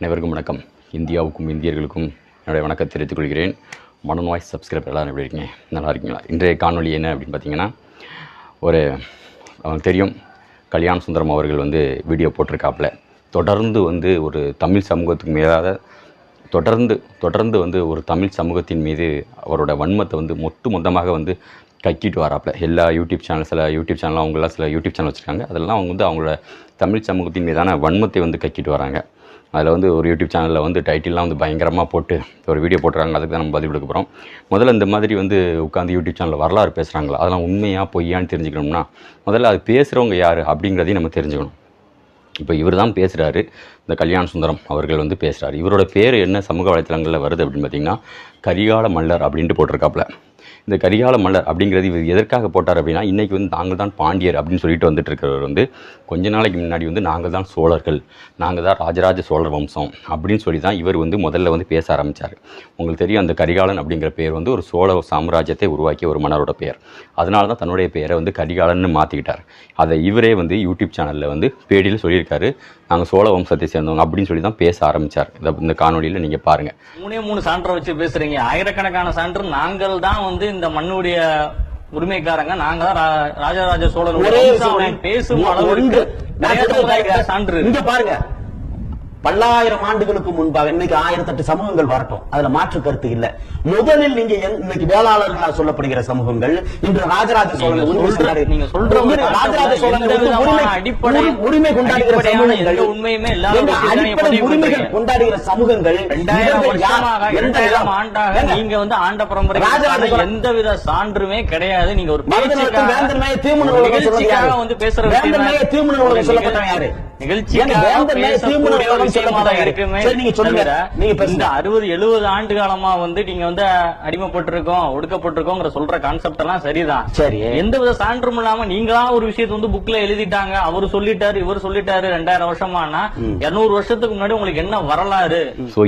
அனைவருக்கும் வணக்கம். இந்தியாவுக்கும் இந்தியர்களுக்கும் என்னுடைய வணக்கத்தை தெரிவித்துக் கொள்கிறேன். மனன் வாய்ஸ் சப்ஸ்கிரைபர் எல்லாரும் எப்படி இருக்கீங்க? நல்லா இருக்கீங்களா? இன்றைய காணொளி என்ன அப்படின்னு பார்த்தீங்கன்னா ஒரு அவங்களுக்கு தெரியும் கல்யாண சுந்தரம் அவர்கள் வந்து வீடியோ போட்டிருக்காப்புல. தொடர்ந்து வந்து ஒரு தமிழ் சமூகத்துக்கு மீதாக தொடர்ந்து தொடர்ந்து வந்து ஒரு தமிழ் சமூகத்தின் மீது அவரோட வன்மத்தை வந்து மொட்டு மொத்தமாக வந்து கக்கிட்டு வராப்புல. எல்லா யூடியூப் சேனல் சில யூடியூப் சேனல் அவங்களாம் சில யூடியூப் சேனல் வச்சுருக்காங்க. அதெல்லாம் அவங்க வந்து அவங்களோட தமிழ் சமூகத்தின் மீதான வன்மத்தை வந்து கக்கிட்டு வராங்க. அதில் வந்து ஒரு யூடியூப் சேனலில் வந்து டைட்டில்லாம் வந்து பயங்கரமாக போட்டு ஒரு வீடியோ போட்டுறாங்க. அதுக்கு தான் நம்ம பதில் கொடுக்க போகிறோம் முதல்ல இந்த மாதிரி வந்து உட்காந்து யூடியூப் சேனலில் வரலாறு பேசுகிறாங்களா அதெல்லாம் உண்மையாக பொய்யான்னு தெரிஞ்சுக்கணும்னா முதல்ல அது பேசுகிறவங்க யார் அப்படிங்கிறதையும் நம்ம தெரிஞ்சுக்கணும். இப்போ இவர் தான் பேசுகிறாரு இந்த கல்யாண சுந்தரம் அவர்கள் வந்து பேசுகிறாரு இவரோட பேர் என்ன சமூக வலைத்தளங்களில் வருது அப்படின்னு பார்த்திங்கன்னா கரிகால மல்லர் அப்படின்ட்டு போட்டிருக்காப்புல. இந்த கரிகால மலர் அப்படிங்கிறது இவர் எதற்காக போட்டார் அப்படின்னா இன்றைக்கி வந்து நாங்கள் தான் பாண்டியர் அப்படின்னு சொல்லிட்டு வந்துட்டு இருக்கிறவர் வந்து கொஞ்ச நாளைக்கு முன்னாடி வந்து நாங்கள் தான் சோழர்கள் நாங்கள் தான் ராஜராஜ சோழர் வம்சம் அப்படின்னு சொல்லி தான் இவர் வந்து முதல்ல வந்து பேச ஆரம்பித்தார் உங்களுக்கு தெரியும் அந்த கரிகாலன் அப்படிங்கிற பேர் வந்து ஒரு சோழ சாம்ராஜ்யத்தை உருவாக்கிய ஒரு மன்னரோட பெயர் அதனால தான் தன்னுடைய பெயரை வந்து கரிகாலன்னு மாற்றிக்கிட்டார் அதை இவரே வந்து யூடியூப் சேனலில் வந்து பேடியில் சொல்லியிருக்காரு நாங்கள் சோழ வம்சத்தை சேர்ந்தவங்க அப்படின்னு சொல்லி தான் பேச ஆரம்பித்தார் இந்த இந்த காணொலியில் நீங்கள் பாருங்கள் மூணே மூணு சான்றை வச்சு பேசுகிறீங்க ஆயிரக்கணக்கான சான்று நாங்கள் தான் வந்து இந்த மண்ணுடைய உரிமைக்காரங்க நாங்க ராஜராஜ சோழர். பேசும். அளவுக்கு சான்று. இங்க பாருங்க பல்லாயிரம் ஆண்டுகளுக்கு முன்பாக இன்னைக்கு ஆயிரத்தெட்டு சமூகங்கள் வரட்டும் அதுல மாற்று கருத்து இல்ல முதலில் நீங்க இன்னைக்கு வேளாளர்களால் சொல்லப்படுகிற சமூகங்கள் இன்று ராஜராஜ சோழன் நீங்க உரிமை சொல்ற- ராஜராஜ சோழன் அடிப்படை- கொண்டாடுகிற சமூகங்கள் உண்மையுமே அடிப்படை உரிமைகள். கொண்டாடுகிற? வருஷமாக இரண்டாயிரம்? ஆண்டாக நீங்க வந்து ஆண்ட பரம்பரை ராஜராஜ எந்தவித சான்றுமே கிடையாது நீங்க ஒரு யாரு? வந்து பேசுற வேந்தன் மேய தீமுன சொல்லப்பட்டவன் யாரு? நிகழ்ச்சிக்காக ஏங்க, நீங்க நீங்க அறுபது எழுபது ஆண்டு காலமா வந்து நீங்க வந்து அடிமைப்பட்டிருக்கோம் ஒடுக்கப்பட்டிருக்கோங்கிற சொல்ற கான்செப்ட் எல்லாம் சரிதான். சரி. எந்தவித சான்றும் இல்லாம நீங்களா ஒரு விஷயத்தை வந்து புக்ல எழுதிட்டாங்க அவர் சொல்லிட்டாரு இவர் சொல்லிட்டாரு ரெண்டாயிரம் வருஷமானா இருநூறு வருஷத்துக்கு முன்னாடி உங்களுக்கு என்ன வரலாறு?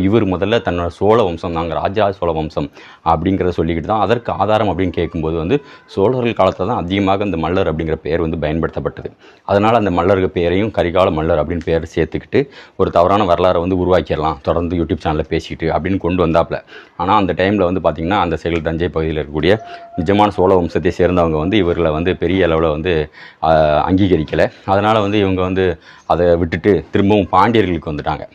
இவர் முதல்ல தன்னோட சோழ வம்சம் நாங்கள் ராஜா சோழ வம்சம் அப்படிங்கிறத சொல்லிக்கிட்டு தான் அதற்கு ஆதாரம் அப்படின்னு கேட்கும்போது வந்து சோழர்கள் காலத்தில் தான் அதிகமாக இந்த மல்லர் அப்படிங்கிற பெயர் வந்து பயன்படுத்தப்பட்டது. அதனால் அந்த மல்லருக்கு பெயரையும் கரிகால மல்லர் அப்படின்னு பெயர் சேர்த்துக்கிட்டு ஒரு தவறான வரலாறை வந்து உருவாக்கிடலாம். தொடர்ந்து யூடியூப் சேனலில் பேசிக்கிட்டு அப்படின்னு கொண்டு வந்தாப்புல. ஆனால் அந்த டைமில் வந்து பார்த்திங்கன்னா அந்த செயல் தஞ்சை பகுதியில் இருக்கக்கூடிய நிஜமான சோழ வம்சத்தை சேர்ந்தவங்க வந்து இவர்களை வந்து பெரிய அளவில் வந்து அங்கீகரிக்கலை. அதனால் வந்து இவங்க வந்து அதை விட்டுட்டு திரும்பவும் பாண்டியர்களுக்கு வந்துட்டாங்க.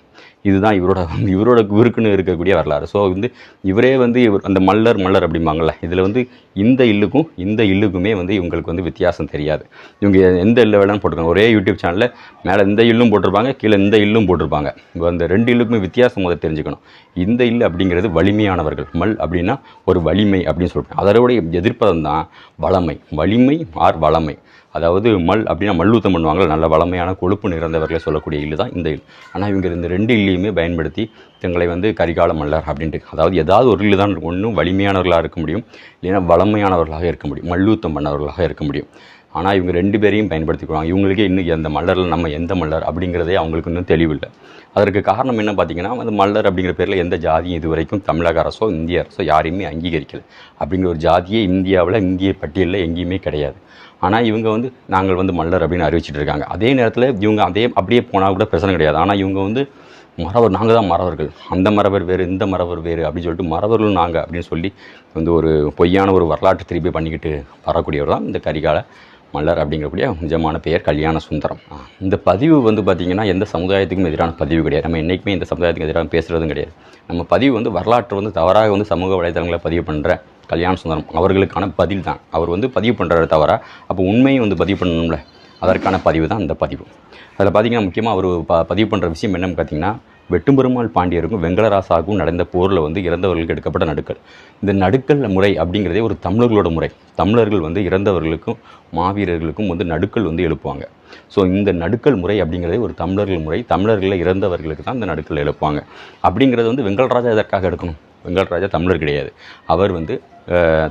இதுதான் இவரோட இவரோட இவருக்குன்னு இருக்கக்கூடிய வரலாறு. ஸோ வந்து இவரே வந்து இவர் அந்த மல்லர் மல்லர் அப்படிம்பாங்கல்ல இதில் வந்து இந்த இல்லுக்கும் இந்த இல்லுக்குமே வந்து இவங்களுக்கு வந்து வித்தியாசம் தெரியாது. இவங்க எந்த இல்ல வேணாலும் போட்டிருக்காங்க. ஒரே யூடியூப் சேனலில் மேலே இந்த இல்லும் போட்டிருப்பாங்க கீழே இந்த இல்லும் போட்டிருப்பாங்க. இப்போ அந்த ரெண்டு இல்லுக்குமே வித்தியாசம் முதல் தெரிஞ்சுக்கணும். இந்த இல்லு அப்படிங்கிறது வலிமையானவர்கள். மல் அப்படின்னா ஒரு வலிமை அப்படின்னு சொல்லிட்டு அதோடைய எதிர்ப்பதம் தான் வளமை. வலிமை ஆர் வளமை. அதாவது மல் அப்படின்னா மல்லூத்தம் பண்ணுவாங்க நல்ல வளமையான கொழுப்பு நிறைந்தவர்களை சொல்லக்கூடிய இல்லு தான் இந்த இல் ஆனால் இவங்க இந்த ரெண்டு இல்லையுமே பயன்படுத்தி தங்களை வந்து கரிகால மல்லர் அப்படின்ட்டு. அதாவது ஏதாவது ஒரு இல்லு தான் ஒன்றும் வலிமையானவர்களாக இருக்க முடியும். இல்லைன்னா வளமையானவர்களாக இருக்க முடியும். மல்லூத்தம் பண்ணவர்களாக இருக்க முடியும். ஆனால் இவங்க ரெண்டு பேரையும் பயன்படுத்திக்குவாங்க. இவங்களுக்கே இன்னும் அந்த மல்லரில் நம்ம எந்த மல்லர் அப்படிங்கிறதே அவங்களுக்கு இன்னும் தெளிவில்லை. அதற்கு காரணம் என்ன பார்த்தீங்கன்னா அந்த மல்லர் அப்படிங்கிற பேரில் எந்த ஜாதியும் இது வரைக்கும் தமிழக அரசோ இந்திய அரசோ யாரையுமே அங்கீகரிக்கலை. அப்படிங்கிற ஒரு ஜாதியே இந்தியாவில் இந்திய பட்டியலில் எங்கேயுமே கிடையாது. ஆனால் இவங்க வந்து நாங்கள் வந்து மல்லர் அப்படின்னு அறிவிச்சிட்டு இருக்காங்க. அதே நேரத்தில் இவங்க அதே அப்படியே போனால் கூட பிரச்சனை கிடையாது. ஆனால் இவங்க வந்து மறவர் நாங்கள் தான் மறவர்கள் அந்த மறவர் வேறு இந்த மறவர் வேறு அப்படின்னு சொல்லிட்டு மறவர்கள் நாங்கள் அப்படின்னு சொல்லி வந்து ஒரு பொய்யான ஒரு வரலாற்று திருப்பி பண்ணிக்கிட்டு வரக்கூடியவர் தான் இந்த கரிகால. மல்லர் அப்படிங்கக்கூடிய நிஜமான பெயர் கல்யாண சுந்தரம். இந்த பதிவு வந்து பார்த்திங்கன்னா எந்த சமுதாயத்துக்கும் எதிரான பதிவு கிடையாது. நம்ம என்றைக்குமே இந்த சமுதாயத்துக்கு எதிராக பேசுகிறதும் கிடையாது. நம்ம பதிவு வந்து வரலாற்று வந்து தவறாக வந்து சமூக வலைதளங்களை பதிவு பண்ணுற கல்யாண சுந்தரம் அவர்களுக்கான பதில் தான். அவர் வந்து பதிவு பண்ணுறாரு தவிர அப்போ உண்மையை வந்து பதிவு பண்ணணும்ல. அதற்கான பதிவு தான் இந்த பதிவு. அதில் பார்த்தீங்கன்னா முக்கியமாக அவர் ப பதிவு பண்ணுற விஷயம் என்னன்னு பார்த்தீங்கன்னா வெட்டும்பெருமாள் பாண்டியருக்கும் வெங்கடராசாவுக்கும் நடந்த போரில் வந்து இறந்தவர்களுக்கு எடுக்கப்பட்ட நடுக்கல் இந்த நடுக்கல் முறை அப்படிங்கிறதே ஒரு தமிழர்களோட முறை. தமிழர்கள் வந்து இறந்தவர்களுக்கும் மாவீரர்களுக்கும் வந்து நடுக்கல் வந்து எழுப்புவாங்க. ஸோ இந்த நடுக்கல் முறை அப்படிங்கிறதே ஒரு தமிழர்கள் முறை. தமிழர்களில் இறந்தவர்களுக்கு தான் இந்த நடுக்கல் எழுப்புவாங்க. அப்படிங்கிறது வந்து வெங்கடராஜா எதற்காக எடுக்கணும்? வெங்கடராஜா தமிழர் கிடையாது. அவர் வந்து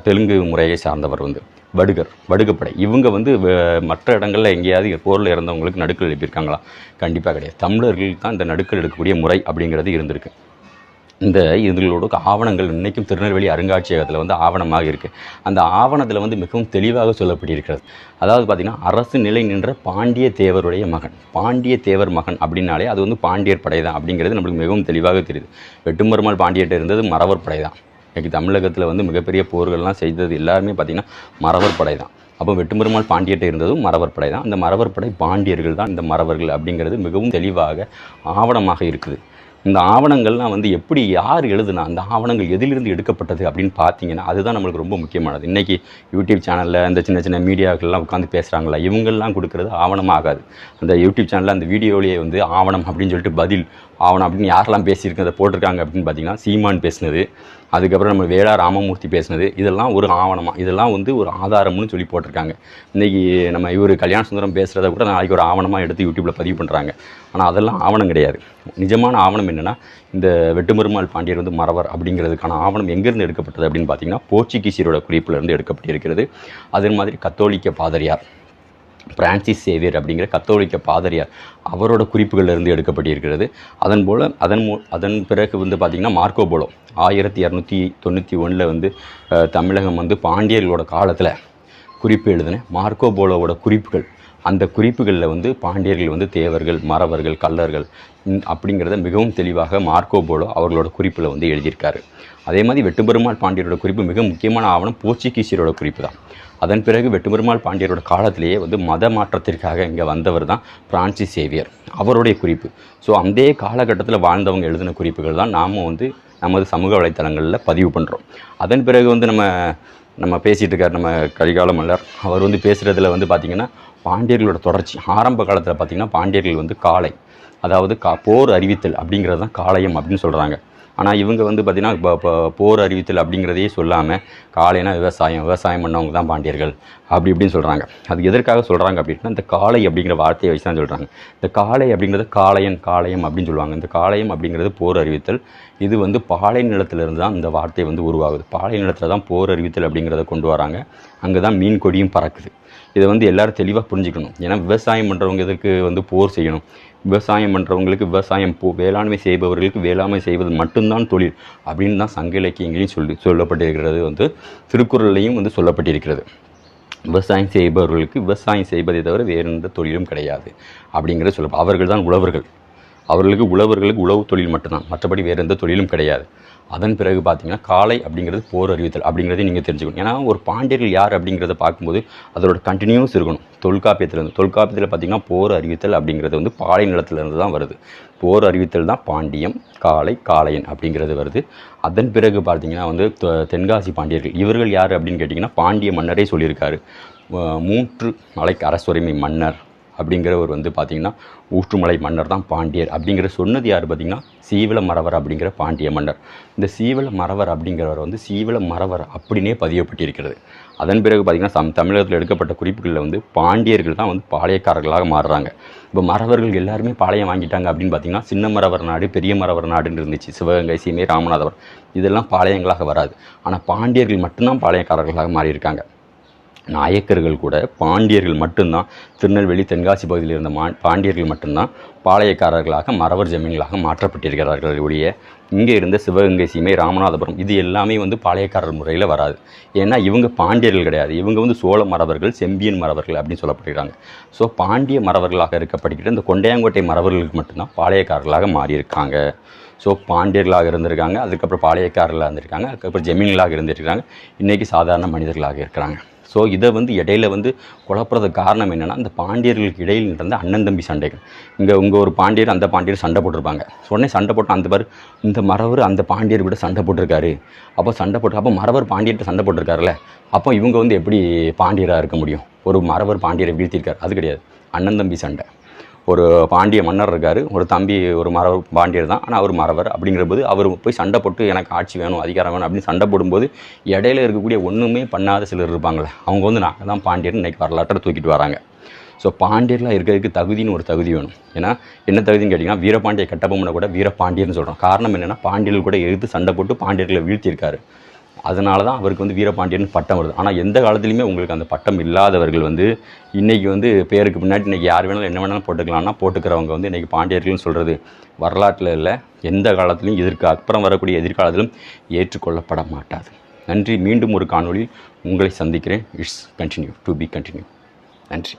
தெலுங்கு முறையை சார்ந்தவர் வந்து. வடுகர் வடுகப்படை. இவங்க வந்து வ- மற்ற இடங்களில் எங்கேயாவது போரில் இறந்தவங்களுக்கு நடுக்கல் எழுப்பியிருக்காங்களா? கண்டிப்பாக கிடையாது. தமிழர்களுக்கு தான் இந்த நடுக்கல் எடுக்கக்கூடிய முறை அப்படிங்கிறது இருந்திருக்கு. இந்த இதுகளோட ஆவணங்கள் இன்றைக்கும் திருநெல்வேலி அருங்காட்சியகத்தில் வந்து ஆவணமாக இருக்குது அந்த ஆவணத்தில் வந்து மிகவும் தெளிவாக சொல்லப்பட்டிருக்கிறது. அதாவது பார்த்திங்கன்னா அரசு நிலை நின்ற பாண்டிய தேவருடைய மகன். பாண்டிய தேவர் மகன் அப்படின்னாலே அது வந்து பாண்டியர் படை தான் அப்படிங்கிறது நம்மளுக்கு மிகவும் தெளிவாக தெரியுது. வெட்டுமருமாள் பாண்டியர்கிட்ட இருந்தது மறவர் படை தான் இன்றைக்கி தமிழகத்தில் வந்து மிகப்பெரிய போர்கள்லாம் செய்தது எல்லாருமே பார்த்திங்கன்னா மறவர் படை தான். அப்போ வெட்டுமருமாள் பாண்டியட்டை இருந்ததும் மறவர் படை தான். அந்த மறவர் படை பாண்டியர்கள் தான் இந்த மறவர்கள் அப்படிங்கிறது மிகவும் தெளிவாக ஆவணமாக இருக்குது. இந்த ஆவணங்கள்லாம் வந்து எப்படி யார் எழுதுனா அந்த ஆவணங்கள் எதிலிருந்து எடுக்கப்பட்டது அப்படின்னு பார்த்தீங்கன்னா அதுதான் நம்மளுக்கு ரொம்ப முக்கியமானது. இன்றைக்கி யூடியூப் சேனலில் இந்த சின்ன சின்ன மீடியாக்கள்லாம் உட்காந்து பேசுகிறாங்களா இவங்கெல்லாம் கொடுக்குறது ஆவணமாகாது. அந்த யூடியூப் சேனலில் அந்த வீடியோலேயே வந்து ஆவணம் அப்படின்னு சொல்லிட்டு பதில் ஆவணம் அப்படின்னு யாரெல்லாம் பேசியிருக்கு அதை போட்டிருக்காங்க அப்படின்னு பார்த்தீங்கன்னா சீமான் பேசினது. அதுக்கப்புறம் நம்ம வேளா ராமமூர்த்தி பேசினது இதெல்லாம் ஒரு ஆவணமாக இதெல்லாம் வந்து ஒரு ஆதாரம்னு சொல்லி போட்டிருக்காங்க. இன்றைக்கி நம்ம இவர் கல்யாண சுந்தரம் பேசுகிறத கூட நாளைக்கு ஒரு ஆவணமாக எடுத்து யூடியூப்பில் பதிவு பண்ணுறாங்க ஆனால் அதெல்லாம் ஆவணம் கிடையாது. நிஜமான ஆவணம் என்னென்னா இந்த வெட்டுமருமாள் பாண்டியர் வந்து மறவர் அப்படிங்கிறதுக்கான ஆவணம் எங்கேருந்து எடுக்கப்பட்டது அப்படின்னு பார்த்தீங்கன்னா போர்ச்சுகீசியரோட குறிப்பிலிருந்து எடுக்கப்பட்டிருக்கிறது. அதே மாதிரி கத்தோலிக்க பாதிரியார். பிரான்சிஸ் சேவியர் அப்படிங்கிற கத்தோலிக்க பாதிரியார் அவரோட குறிப்புகளிலிருந்து எடுக்கப்பட்டிருக்கிறது. அதன் போல் அதன் மூ அதன் பிறகு வந்து பார்த்திங்கன்னா மார்க்கோ போலோ ஆயிரத்தி இரநூத்தி தொண்ணூற்றி ஒன்றில் வந்து தமிழகம் வந்து பாண்டியர்களோட காலத்தில் குறிப்பு எழுதின மார்க்கோ போலோவோட குறிப்புகள் அந்த குறிப்புகளில் வந்து பாண்டியர்கள் வந்து தேவர்கள் மறவர்கள் கல்லர்கள் அப்படிங்கிறத மிகவும் தெளிவாக மார்க்கோ போலோ அவர்களோட குறிப்பில் வந்து எழுதியிருக்காரு. அதே மாதிரி வெட்டுபெருமாள் பாண்டியரோட குறிப்பு மிக முக்கியமான ஆவணம் போர்ச்சுகீசியரோட குறிப்பு தான். அதன் பிறகு வெட்டுபெருமாள் பாண்டியரோட காலத்திலேயே வந்து மத மாற்றத்திற்காக இங்கே வந்தவர் தான் பிரான்சி சேவியர் அவருடைய குறிப்பு. ஸோ அந்த காலகட்டத்தில் வாழ்ந்தவங்க எழுதின குறிப்புகள் தான் நாம் வந்து நமது சமூக வலைத்தளங்களில் பதிவு பண்ணுறோம் அதன் பிறகு வந்து நம்ம நம்ம பேசிகிட்டு இருக்கார் நம்ம கரிகால மல்லர் அவர் வந்து பேசுகிறதுல வந்து பார்த்திங்கன்னா பாண்டியர்களோட தொடர்ச்சி ஆரம்ப காலத்தில் பார்த்திங்கன்னா பாண்டியர்கள் வந்து காளை அதாவது கா போர் அறிவித்தல் அப்படிங்கிறது தான் காளையம் அப்படின்னு சொல்கிறாங்க ஆனால் இவங்க வந்து பார்த்திங்கன்னா இப்போ இப்போ போர் அறிவித்தல் அப்படிங்கிறதையே சொல்லாமல் காலைனா விவசாயம் விவசாயம் பண்ணவங்க தான் பாண்டியர்கள் அப்படி இப்படின்னு சொல்கிறாங்க அது எதற்காக சொல்கிறாங்க அப்படின்னா இந்த காளை அப்படிங்கிற வார்த்தையை வச்சு தான் சொல்கிறாங்க இந்த காளை அப்படிங்கிறது காளையன் காளையம் அப்படின்னு சொல்லுவாங்க. இந்த காளையம் அப்படிங்கிறது போர் அறிவித்தல். இது வந்து பாலை நிலத்திலிருந்து தான் இந்த வார்த்தை வந்து உருவாகுது. பாலை நிலத்தில் தான் போர் அறிவித்தல் அப்படிங்கிறத கொண்டு வராங்க. அங்கே தான் மீன் கொடியும் பறக்குது. இதை வந்து எல்லாரும் தெளிவாக புரிஞ்சுக்கணும். ஏன்னா விவசாயம் பண்ணுறவங்க இதுக்கு வந்து போர் செய்யணும்? விவசாயம் பண்ணுறவங்களுக்கு விவசாயம் போ வேளாண்மை செய்பவர்களுக்கு வேளாண்மை செய்வது மட்டும்தான் தொழில் அப்படின்னு தான் சங்க இலக்கியங்களையும் சொல்லி சொல்லப்பட்டிருக்கிறது வந்து திருக்குறள்லையும் வந்து சொல்லப்பட்டிருக்கிறது. விவசாயம் செய்பவர்களுக்கு விவசாயம் செய்வதை தவிர வேறு எந்த தொழிலும் கிடையாது அப்படிங்கிறத சொல்ல அவர்கள் தான் உழவர்கள். அவர்களுக்கு உழவர்களுக்கு உழவு தொழில் மட்டும்தான். மற்றபடி வேறு எந்த தொழிலும் கிடையாது. அதன் பிறகு பார்த்தீங்கன்னா காளை அப்படிங்கிறது போர் அறிவித்தல் அப்படிங்கிறதையும் நீங்கள் தெரிஞ்சுக்கணும். ஏன்னா ஒரு பாண்டியர்கள் யார் அப்படிங்கிறத பார்க்கும்போது அதோட கண்டினியூஸ் இருக்கணும். தொல்காப்பியத்திலேருந்து தொல்காப்பியத்தில் பார்த்தீங்கன்னா போர் அறிவித்தல் அப்படிங்கிறது வந்து பாலை நிலத்திலேருந்து தான் வருது. போர் அறிவித்தல் தான் பாண்டியம் காளை காளையன் அப்படிங்கிறது வருது. அதன் பிறகு பார்த்திங்கன்னா வந்து தென்காசி பாண்டியர்கள். இவர்கள் யார் அப்படின்னு கேட்டிங்கன்னா பாண்டிய மன்னரே சொல்லியிருக்காரு. மூன்று மலைக்கு அரசுரிமை மன்னர். அப்படிங்கிறவர் வந்து பார்த்திங்கன்னா ஊற்றுமலை மன்னர் தான் பாண்டியர். அப்படிங்கிற சொன்னது யார் பார்த்திங்கன்னா சீவல மறவர் அப்படிங்கிற பாண்டிய மன்னர். இந்த சீவல மறவர் அப்படிங்கிறவர் வந்து சீவல மறவர் அப்படின்னே பதியப்பட்டிருக்கிறது. அதன் பிறகு பார்த்திங்கன்னா சம் தமிழகத்தில் எடுக்கப்பட்ட குறிப்புகளில் வந்து பாண்டியர்கள் தான் வந்து பாளையக்காரர்களாக மாறுறாங்க. இப்போ மறவர்கள் எல்லாருமே பாளையம் வாங்கிட்டாங்க அப்படின்னு பார்த்தீங்கன்னா சின்ன மறவர் நாடு பெரிய மறவர் நாடுன்னு இருந்துச்சு. சிவகங்கை சீமை ராமநாதபுரம். இதெல்லாம் பாளையங்களாக வராது. ஆனால் பாண்டியர்கள் மட்டும்தான் பாளையக்காரர்களாக மாறியிருக்காங்க. நாயக்கர்கள் கூட பாண்டியர்கள் மட்டும்தான். திருநெல்வேலி தென்காசி பகுதியில் இருந்த மா பாண்டியர்கள் மட்டும்தான் பாளையக்காரர்களாக மறவர் ஜமீன்களாக மாற்றப்பட்டிருக்கிறார்கள் ஒழிய இங்கே இருந்த சிவகங்கை சீமை ராமநாதபுரம் இது எல்லாமே வந்து பாளையக்காரர் முறையில் வராது. ஏன்னா இவங்க பாண்டியர்கள் கிடையாது. இவங்க வந்து சோழ மறவர்கள் செம்பியன் மறவர்கள் அப்படின்னு சொல்லப்படுகிறாங்க ஸோ பாண்டிய மறவர்களாக இருக்கப்படுகிற இந்த கொண்டையாங்கோட்டை மறவர்களுக்கு மட்டும்தான் பாளையக்காரர்களாக மாறியிருக்காங்க. ஸோ பாண்டியர்களாக இருந்திருக்காங்க அதுக்கப்புறம் பாளையக்காரர்களாக இருந்திருக்காங்க அதுக்கப்புறம் ஜமீன்களாக இருந்திருக்கிறாங்க. இன்றைக்கி சாதாரண மனிதர்களாக இருக்கிறாங்க. ஸோ இதை வந்து இடையில வந்து குழப்புறதுக்கு காரணம் என்னென்னா இந்த பாண்டியர்களுக்கு இடையில் நடந்த அண்ணன் தம்பி சண்டைகள். இங்கே உங்கள் ஒரு பாண்டியர் அந்த பாண்டியர் சண்டை போட்டிருப்பாங்க. உடனே சண்டை போட்டு அந்த பாரு இந்த மறவர் அந்த பாண்டியர் கூட சண்டை போட்டிருக்காரு. அப்போ சண்டை போட்டு அப்போ மறவர் பாண்டியர்கிட்ட சண்டை போட்டிருக்காருல்ல? அப்போ இவங்க வந்து எப்படி பாண்டியராக இருக்க முடியும்? ஒரு மறவர் பாண்டியரை வீழ்த்தியிருக்காரு. அது கிடையாது. அண்ணன் தம்பி சண்டை. ஒரு பாண்டிய மன்னர் இருக்கார். ஒரு தம்பி ஒரு மறவர் பாண்டியர் தான். ஆனால் அவர் மறவர். அப்படிங்கிற போது அவர் போய் சண்டை போட்டு எனக்கு ஆட்சி வேணும் அதிகாரம் வேணும் அப்படின்னு சண்டை போடும்போது இடையில இருக்கக்கூடிய ஒன்றுமே பண்ணாத சிலர் இருப்பாங்களே அவங்க வந்து நாங்கள் தான் பாண்டியர்னு இன்றைக்கி வரலாற்றை தூக்கிட்டு வராங்க. ஸோ பாண்டியர்லாம் இருக்கிறதுக்கு தகுதின்னு ஒரு தகுதி வேணும். ஏன்னா என்ன தகுதின்னு கேட்டிங்கன்னா வீரபாண்டிய கட்டபொம்மனை கூட வீரபாண்டியர்னு சொல்கிறோம் காரணம் என்னென்னா பாண்டியர்கள் கூட எதிர்த்து சண்டை போட்டு பாண்டியர்களை வீழ்த்தியிருக்காரு. அதனால தான் அவருக்கு வந்து வீரபாண்டியன் பட்டம் வருது. ஆனால் எந்த காலத்துலையுமே உங்களுக்கு அந்த பட்டம் இல்லாதவர்கள் வந்து இன்றைக்கி வந்து பேருக்கு முன்னாடி இன்னைக்கு யார் வேணாலும் என்ன வேணாலும் போட்டுக்கலாம்னா போட்டுக்கிறவங்க வந்து இன்றைக்கி பாண்டியர்கள்னு சொல்கிறது வரலாற்றில் இல்லை. எந்த காலத்திலையும் இதற்கு அப்புறம் வரக்கூடிய எதிர்காலத்திலும் ஏற்றுக்கொள்ளப்பட மாட்டாது. நன்றி. மீண்டும் ஒரு காணொலியில் உங்களை சந்திக்கிறேன். It's continue. To be continue. நன்றி.